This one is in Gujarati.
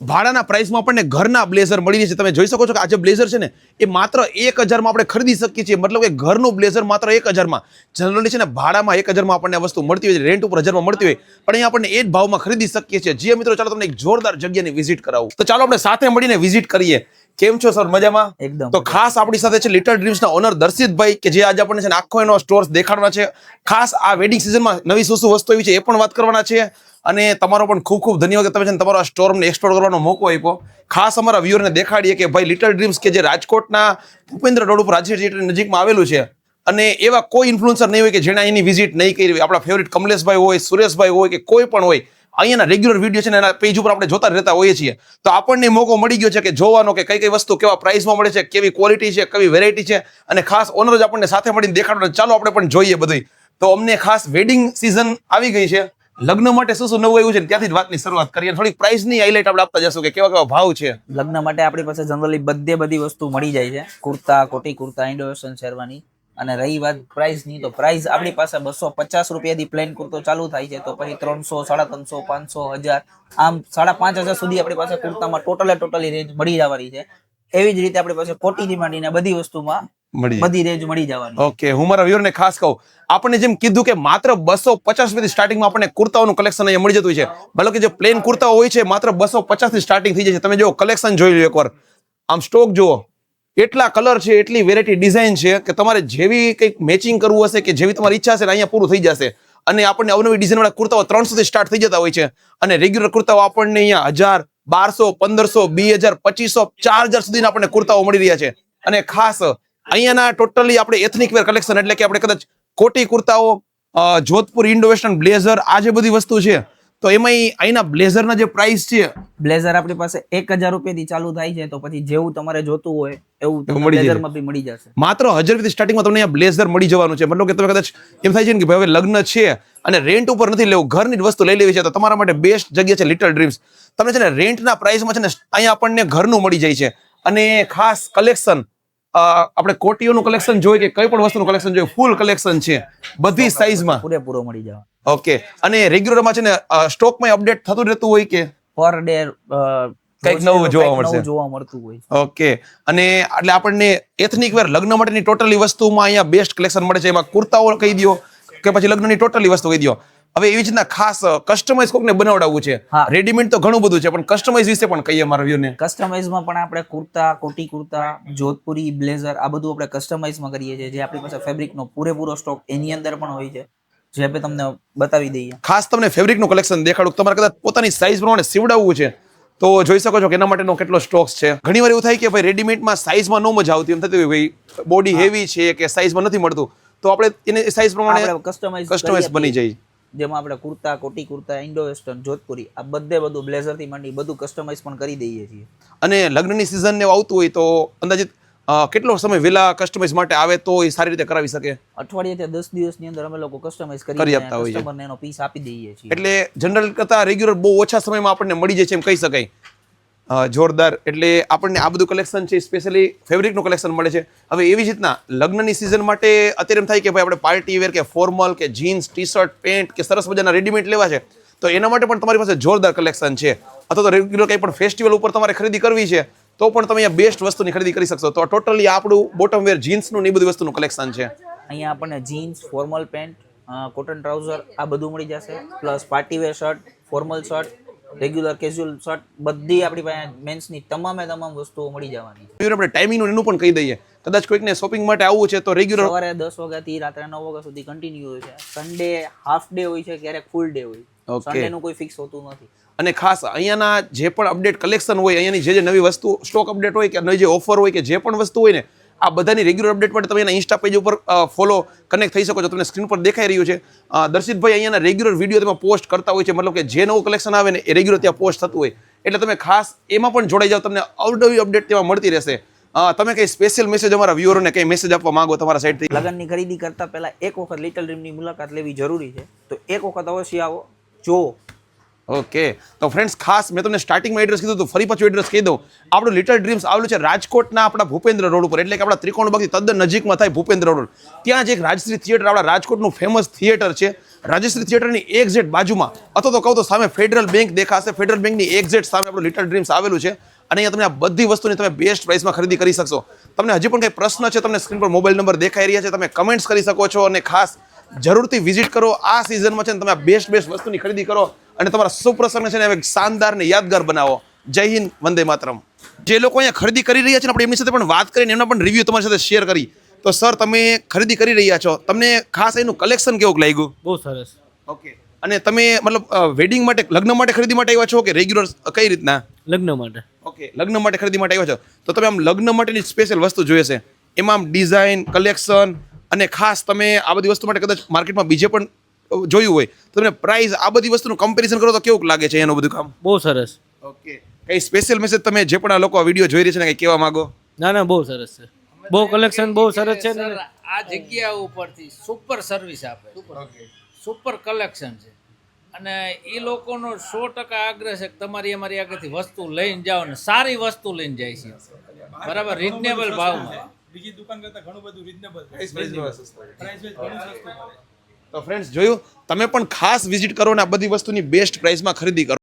ભાડાના પ્રાઇસમાં આપણને ઘરના બ્લેઝર મળી રહે છે. તમે જોઈ શકો છો કે આ જે બ્લેઝર છે ને એ માત્ર એક હજારમાં આપણે ખરીદી શકીએ છીએ. મતલબ કે ઘરનું બ્લેઝર માત્ર એક હજારમાં જનરલી છે ને ભાડામાં એક હજારમાં આપણને વસ્તુ મળતી હોય રેન્ટ ઉપર હજારમાં મળતી હોય. પણ અહીંયા આપણને એ જ ભાવમાં ખરીદી શકીએ છીએ. જે મિત્રો ચાલો તમને એક જોરદાર જગ્યાની વિઝિટ કરાવું. તો ચાલો આપણે સાથે મળીને વિઝિટ કરીએ. કેમ છો સર મજામાં? એકદમ. તો ખાસ આપણી સાથે છે લિટલ ડ્રીમ્સના ઓનર દર્શિતભાઈ કે જે આજે આપણને છે ને આખો એનો સ્ટોર્સ દેખાડવાના છે. ખાસ આ વેડિંગ સિઝનમાં નવી શું શું વસ્તુ એવી છે એ પણ વાત કરવાના છે. અને તમારો પણ ખૂબ ખૂબ ધન્યવાદ તમે છે ને તમારો આ સ્ટોરમને એક્સપ્લોર કરવાનો મોકો આપ્યો. ખાસ અમારા વ્યૂઅરને દેખાડીએ કે ભાઈ લિટલ ડ્રીમ્સ કે જે રાજકોટના ભૂપેન્દ્ર રોડ ઉપર જેટલી નજીકમાં આવેલું છે અને એવા કોઈ ઇન્ફ્લુઅન્સર નહીં હોય કે જેણે એની વિઝિટ નહીં કરી હોય. આપણા ફેવરિટ કમલેશભાઈ હોય, સુરેશભાઈ હોય કે કોઈ પણ હોય. અહીંયાના રેગ્યુલર વીડિયો છે ને એના પેજ ઉપર આપણે જોતા રહેતા હોઈએ છીએ. તો આપણને મોકો મળી ગયો છે કે જોવાનો કે કઈ કઈ વસ્તુ કેવા પ્રાઇસમાં મળે છે, કેવી ક્વોલિટી છે, કેવી વેરાયટી છે અને ખાસ ઓનર જ આપણને સાથે મળીને દેખાડો ચાલો આપણે પણ જોઈએ બધી તો અમને ખાસ વેડિંગ સિઝન આવી ગઈ છે. લગ્ન માટે શું શું નવું આવ્યું છે ત્યાંથી વાતની શરૂઆત કરીએ. થોડીક પ્રાઇસની હાઇલાઇટ આપણે આપતા જશું કે કેવા કેવા ભાવ છે. લગ્ન માટે આપણી પાસે જનરલી બધે બધી વસ્તુ મળી જાય છે. કુર્તા, કોટી કુર્તા ઇન્ડો વેસ્ટર્ન શેરવાની. અને રહી વાત પ્રાઇસની, તો પ્રાઇસ આપણી પાસે બસો પચાસ રૂપિયાથી પ્લેન કુર્તો ચાલુ થાય છે. તો પછી ત્રણસો, સાડા ત્રણસો, પાંચસો, હજાર. આમ સાડા પાંચ હજાર સુધી આપણી પાસે કુર્તામાં ટોટલે ટોટલી રેન્જ મળી જવાની છે. એવી જ રીતે આપણી પાસે કોટીથી માંડીને બધી વસ્તુમાં મળી બધી રેન્જ મળી જવાની. ઓકે હું મારા વ્યુઅરને ખાસ કહું આપણે જેમ કીધું કે માત્ર બસો પચાસ રૂપિયાથી સ્ટાર્ટિંગમાં આપણને કુર્તાઓનું કલેક્શન અહીંયા મળી જતું છે. મતલબ કે જે પ્લેન કુર્તાઓ હોય છે માત્ર બસો પચાસથી સ્ટાર્ટિંગ થઈ જાય છે. તમે જો કલેક્શન જોઈ લો એકવાર. આમ સ્ટોક જુઓ એટલા કલર છે એટલી વેરાયટી ડિઝાઇન છે કે તમારે જેવી કંઈક મેચિંગ કરવું હશે કે જેવી તમારી ઈચ્છા હશે ને અહીંયા પૂરું થઈ જશે. અને આપણને અવનવી ડિઝાઇનવાળા કુર્તાઓ ત્રણસો થી સ્ટાર્ટ થઈ જતા હોય છે. અને રેગ્યુલર કુર્તાઓ આપણને અહીંયા હજાર બારસો પંદરસો બે હજાર પચીસો ચાર હજાર સુધીના આપણને કુર્તાઓ મળી રહ્યા છે. અને ખાસ અહીંયાના ટોટલી આપણે એથનિક વેર કલેક્શન એટલે કે આપણે કદાચ કોટી કુર્તાઓ જોધપુર ઇન્ડો વેસ્ટર્ન બ્લેઝર આ જે બધી વસ્તુ છે તો એમાં અહીંના બ્લેઝરના જે પ્રાઇસ છે બ્લેઝર આપણી પાસે એક હજાર રૂપિયાથી ચાલુ થાય છે તો પછી જેવું તમારે જોતું હોય એવું. બ્લેઝરમાં બી મળી જશે. માત્ર હજાર રૂપિયાથી સ્ટાર્ટિંગમાં તમને અહીંયા બ્લેઝર મળી જવાનું છે. મતલબ કે તમે કદાચ એમ થાય છે ને કે ભાઈ હવે લગ્ન છે અને રેન્ટ ઉપર નથી લેવું ઘરની જ વસ્તુ લઈ લેવી છે તો તમારા માટે બેસ્ટ જગ્યા છે લિટલ ડ્રીમ્સ તમને છે ને રેન્ટના પ્રાઇસમાં છે ને અહીંયા આપણને ઘરનું મળી જાય છે. અને ખાસ કલેક્શન આપણે કોટીઓનું કલેક્શન જોઈએ કે કઈ પણ વસ્તુનું કલેક્શન જોઈએ? ફૂલ કલેક્શન છે. બધી સાઇઝમાં પૂરેપૂરો મળી જવા. ઓકે અને રેગ્યુલરમાં છે ને સ્ટોકમાં અપડેટ થતું રહેતું હોય કે? પર ડે કંઈક નવું જોવા મળશે. જોવા મળતું હોય ઓકે અને એટલે આપણને એથનિક વેર લગ્ન માટેની ટોટલી વસ્તુમાં અહીંયા બેસ્ટ કલેક્શન મળે છે. એમાં કુર્તાઓ કહી દો કે પછી લગ્નની ટોટલી વસ્તુ કહી દો હવે એવી જ રીતના ખાસ કસ્ટમાઇઝ કોકને બનાવડાવવું છે. રેડીમેડ તો ઘણું બધું છે પણ કસ્ટમાઇઝ વિશે પણ કહીએ મારા વ્યૂને. કસ્ટમાઇઝમાં પણ આપણે કુર્તા કોટી કુર્તા જોધપુરી બ્લેઝર આ બધું આપણે કસ્ટમાઇઝમાં કરીએ છીએ. જે આપણી પાસે ફેબ્રિકનો પૂરેપૂરો સ્ટોક એની અંદર પણ હોય છે. જે આપણે તમને બતાવી દઈએ. ખાસ તમને ફેબ્રિકનું કલેક્શન દેખાડું. તમારે કદાચ પોતાની સાઇઝ પ્રમાણે સીવડાવવું છે તો જોઈ શકો છો કે એના માટેનો કેટલો સ્ટોક્સ છે. ઘણી વાર એવું થાય કે ભાઈ રેડીમેડમાં સાઇઝમાં ન મજા આવતી. એમ થતી હોય ભાઈ બોડી હેવી છે કે સાઇઝમાં નથી મળતું. તો આપણે એને સાઇઝ પ્રમાણે કસ્ટમાઇઝ કસ્ટમાઇઝ બની જાય. જેમાં આપણે કુર્તા કોટી કુર્તા ઇન્ડો વેસ્ટર્ન જોધપુરી આ બધે બધું બ્લેઝરથી માંડી બધું કસ્ટમાઇઝ પણ કરી દઈએ છીએ. અને લગ્નની સિઝન ને આવતું હોય તો અંદાજિત કેટલો સમય વહેલા કસ્ટમાઇઝ માટે આવે તો એ સારી રીતે કરાવી શકે? અઠવાડિયે દસ દિવસની અંદર અમે લોકો કસ્ટમાઇઝ કરી આપતા હોઈએ. કસ્ટમરને એનો પીસ આપી દઈએ છીએ. એટલે જનરલ કરતા રેગ્યુલર બહુ ઓછા સમયમાં આપણને મળી જાય છે એમ કહી શકાય. જોરદાર. એટલે આપણને આ બધું કલેક્શન છે સ્પેશિયલી ફેબ્રિકનું કલેક્શન મળે છે. હવે એવી જ રીતના લગ્નની સિઝન માટે અત્યારે એમ થાય કે ભાઈ આપણે પાર્ટી વેર કે ફોર્મલ કે જીન્સ ટી શર્ટ પેન્ટ કે સરસ મજાના રેડીમેડ લેવા છે, તો એના માટે પણ તમારી પાસે જોરદાર કલેક્શન છે. અથવા તો રેગ્યુલર કંઈ પણ ફેસ્ટિવલ ઉપર તમારે ખરીદી કરવી છે, તો પણ તમે અહીંયા બેસ્ટ વસ્તુની ખરીદી કરી શકશો. તો ટોટલી આપણું બોટમ વેર જીન્સનું ને એ બધી વસ્તુનું કલેક્શન છે. અહીંયા આપણને jeans formal pant cotton trouser આ બધું મળી જશે. Plus party wear shirt formal shirt regular casual shirt બધી આપણી પાસે મેન્સની તમામે તમામ વસ્તુઓ મળી જવાની છે. આપણે ટાઈમિંગનું એનું પણ કહી દઈએ. કદાચ કોઈકને શોપિંગ માટે આવવું છે તો રેગ્યુલર સવારે દસ વાગ્યાથી રાત્રે નવ વાગ્યા સુધી કન્ટિન્યુ હોય છે. સન્ડે હાફ ડે હોય છે ક્યારેક ફૂલ ડે હોય સન્ડેનું નું કોઈ ફિક્સ હોતું નથી. અને ખાસ અહીંયાના જે પણ અપડેટ કલેક્શન હોય અહીંયાની જે જે નવી વસ્તુ સ્ટોક અપડેટ હોય કે નવી જે ઓફર હોય કે જે પણ વસ્તુ હોય ને આ બધાની રેગ્યુલર અપડેટ માટે તમે એના ઇન્સ્ટા પેજ ઉપર ફોલો કનેક્ટ થઈ શકો છો. તમને સ્ક્રીન પર દેખાઈ રહ્યું છે. દર્શિતભાઈ અહીંયાના રેગ્યુલર વીડિયો તમે પોસ્ટ કરતા હોય છે. મતલબ કે જે નવું કલેક્શન આવે ને એ રેગ્યુલર ત્યાં પોસ્ટ થતું હોય. એટલે તમે ખાસ એમાં પણ જોડાઈ જાઓ, તમને અવનવી અપડેટ તેમાં મળતી રહેશે. તમે કઈ સ્પેશિયલ મેસેજ અમારા વ્યુઅરોને કંઈ મેસેજ આપવા માંગો તમારા સાઈડથી લગ્નની ખરીદી કરતા પહેલા એક વખત લિટલ ડ્રીમની મુલાકાત લેવી જરૂરી છે. તો એક વખત અવશ્ય આવો. જુઓ ઓકે તો ફ્રેન્ડ્સ ખાસ મેં તમને સ્ટાર્ટિંગમાં એડ્રેસ કીધું તો ફરી પાછું એડ્રેસ કહી દઉં. આપણું લિટલ ડ્રીમ્સ આવેલું છે રાજકોટના આપણા ભૂપેન્દ્ર રોડ ઉપર, એટલે કે આપણા ત્રિકોણબાગથી તદ્દન નજીકમાં થાય ભૂપેન્દ્ર રોડ. ત્યાં જ એક રાજશ્રી થિયેટર આપણા રાજકોટનું ફેમસ થિયેટર છે. રાજશ્રી થિયેટરની એક્ઝેટ બાજુમાં, અથવા તો કહું તો સામે ફેડરલ બેંક દેખાશે. ફેડરલ બેંકની એક્ઝેટ સામે આપણું લિટલ ડ્રીમ્સ આવેલું છે. અને અહીંયા તમે આ બધી વસ્તુની તમે બેસ્ટ પ્રાઇસમાં ખરીદી કરી શકશો. તમને હજી પણ કંઈ પ્રશ્ન છે, તમને સ્ક્રીન પર મોબાઈલ નંબર દેખાઈ રહ્યા છે, તમે કમેન્ટ્સ કરી શકો છો. અને ખાસ જરૂરથી વિઝિટ કરો. આ સિઝનમાં છે ને તમે બેસ્ટ બેસ્ટ વસ્તુની ખરીદી કરો. અને તમારા સુપ્રસંગ છે ને એક શાનદાર ને યાદગાર બનાવો. જય હિન્દ વંદે માતરમ. જે લોકો અહીંયા ખરીદી કરી રહ્યા છે ને આપણે એમની સાથે પણ વાત કરીને એમના પણ રિવ્યૂ તમારી સાથે શેર કરી. તો સર તમે ખરીદી કરી રહ્યા છો. તમને ખાસ એનું કલેક્શન કેવું લાગ્યું? બહુ સરસ. ઓકે અને તમે મતલબ વેડિંગ માટે લગ્ન માટે ખરીદી માટે આવ્યા છો કે રેગ્યુલર કઈ રીતના? લગ્ન માટે. ઓકે લગ્ન માટે ખરીદી માટે આવ્યા છો. તો તમે આમ લગ્ન માટેની સ્પેશિયલ વસ્તુ જોઈએ છે એમાં આમ ડિઝાઇન કલેક્શન અને ખાસ તમે આ બધી વસ્તુ માટે કદાચ માર્કેટમાં બીજે પણ જોયું હોય. તો તમને પ્રાઇસ આ બધી વસ્તુનું કમ્પેરિઝન કરો તો કેવું લાગે છે એનું બધું કામ? બહુ સરસ. ઓકે કઈ સ્પેશિયલ મેસેજ તમે જે પણ આ લોકો વીડિયો જોઈ રહ્યા છે ને કઈ કહેવા માંગો? ના ના બહુ સરસ છે. બહુ કલેક્શન બહુ સરસ છે આ જગ્યા ઉપરથી સુપર સર્વિસ આપે સુપર કલેક્શન છે. અને એ લોકોનો સો ટકા આગ્રહ છે કે તમારી અમારી આગળથી વસ્તુ લઈને જાઓ ને સારી વસ્તુ લઈને જાય છે. બરાબર રિઝનેબલ ભાવમાં. બીજી દુકાન કરતાં ઘણું બધું રીઝનેબલ તો ફ્રેન્ડ્સ જોયું? તમે પણ ખાસ વિઝિટ કરો અને આ બધી વસ્તુની બેસ્ટ પ્રાઇસમાં ખરીદી કરો.